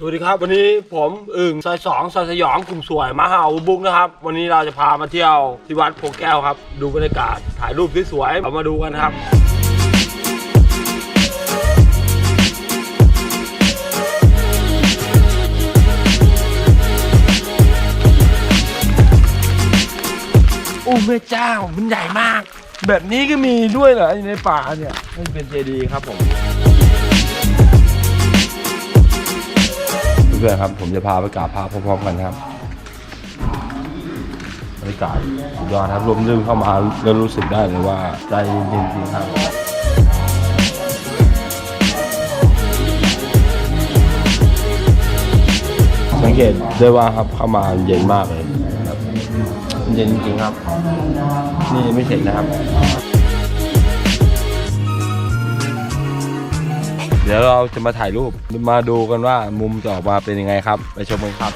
สวัสดีครับ วันนี้ผมอึ่งซอยสองซอยสยองกลุ่มสวยมาหาอุบุกนะครับ วันนี้เราจะพามาเที่ยวที่วัดโพแก้วครับ ดูบรรยากาศถ่ายรูปสวยๆเรามาดูกันครับ โอ้แม่เจ้ามันใหญ่มาก แบบนี้ก็มีด้วยเหรออยู่ในป่าเนี่ยมันเป็นเจดีย์ครับผม เพื่อนๆครับ ผมจะพาไปกราบพระพร้อมๆกันครับบรรยากาศสุดยอดครับลมรื่นเข้ามาแล้วรู้สึกได้เลยว่าใจเย็นจริงครับสังเกตได้ว่าครับเข้ามาเย็นมากเลยครับเย็นจริงครับ นี่ยังไม่เสร็จนะครับ เดี๋ยวเราจะมาถ่ายรูปมาดูกันว่ามุมจะออกมาเป็นยังไงครับ ไปชมกันครับ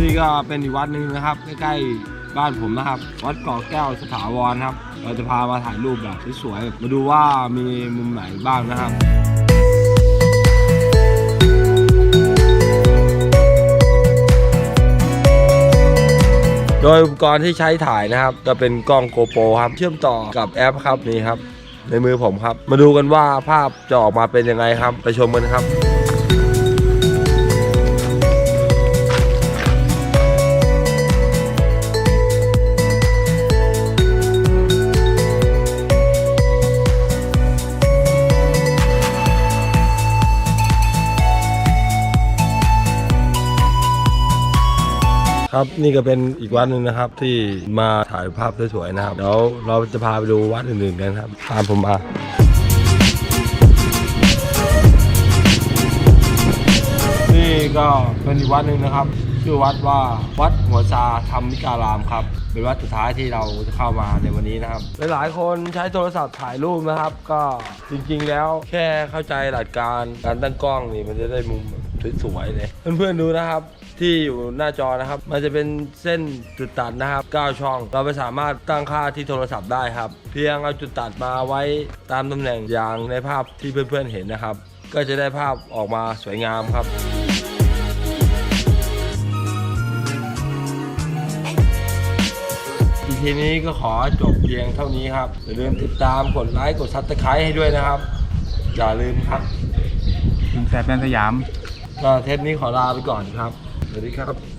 นี่ก็เป็นอีกวัดหนึ่งนะครับ ใกล้ๆบ้านผมนะครับ วัดเกาะแก้วสถาวรครับ เราจะพามาถ่ายรูปแบบสวยๆมาดูว่ามีมุมไหนบ้างนะครับ โดยอุปกรณ์ที่ใช้ถ่ายนะครับ จะเป็นกล้องโกโปรครับ เชื่อมต่อกับแอปครับนี่ครับ ในมือผมครับ มาดูกันว่าภาพจะออกมาเป็นยังไงครับ ไปชมกันครับ ครับนี่ก็เป็นอีกวัดหนึ่งนะครับที่มาถ่ายภาพสวยๆนะครับเดี๋ยวเราจะพาไปดูวัดอื่นๆกันครับตามผมมานี่ก็เป็นอีกวัดหนึ่งนะครับ ชื่อวัดว่าวัดหัวซาธรรมิการามครับ เป็นวัดสุดท้ายที่เราจะเข้ามาในวันนี้นะครับ หลายๆ คนใช้โทรศัพท์ถ่ายรูปนะครับ ก็จริงๆแล้วแค่เข้าใจหลักการการตั้งกล้องนี่มันจะได้มุมสวยๆเลยเพื่อนๆดูนะครับที่อยู่หน้าจอนะครับ มันจะเป็นเส้นจุดตัดนะครับ 9 ช่อง เราไปสามารถตั้งค่าที่โทรศัพท์ได้ครับ เพียงเอาจุดตัดมาไว้ตามตำแหน่งอย่างในภาพที่เพื่อนๆเห็นนะครับ ก็จะได้ภาพออกมาสวยงามครับ อีทีนี้ก็ขอจบเพียงเท่านี้ครับ อย่าลืมติดตามกดไลค์กดซับสไครต์ให้ด้วยนะครับ อย่าลืมครับถึงแสบแดนสยามก็เทปนี้ขอลาไปก่อนครับ สวัสดีครับ